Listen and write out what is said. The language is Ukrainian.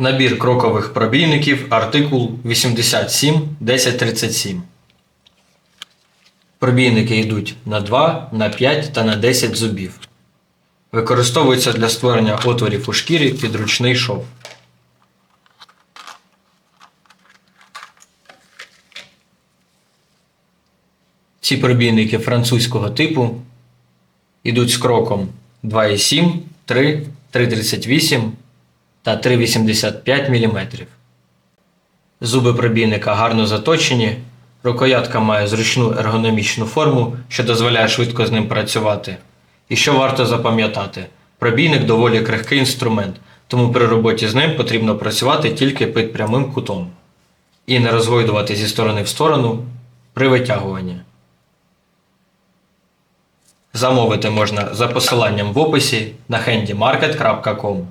Набір крокових пробійників артикул 87 1037. Пробійники йдуть на 2, на 5 та на 10 зубів. Використовуються для створення отворів у шкірі під ручний шов. Ці пробійники французького типу йдуть з кроком 2,7, 3, 3,38 та 3,85 мм. Зуби пробійника гарно заточені, рукоятка має зручну ергономічну форму, що дозволяє швидко з ним працювати. І що варто запам'ятати, пробійник доволі крихкий інструмент, тому при роботі з ним потрібно працювати тільки під прямим кутом і не розгойдувати зі сторони в сторону при витягуванні. Замовити можна за посиланням в описі на handymarket.com.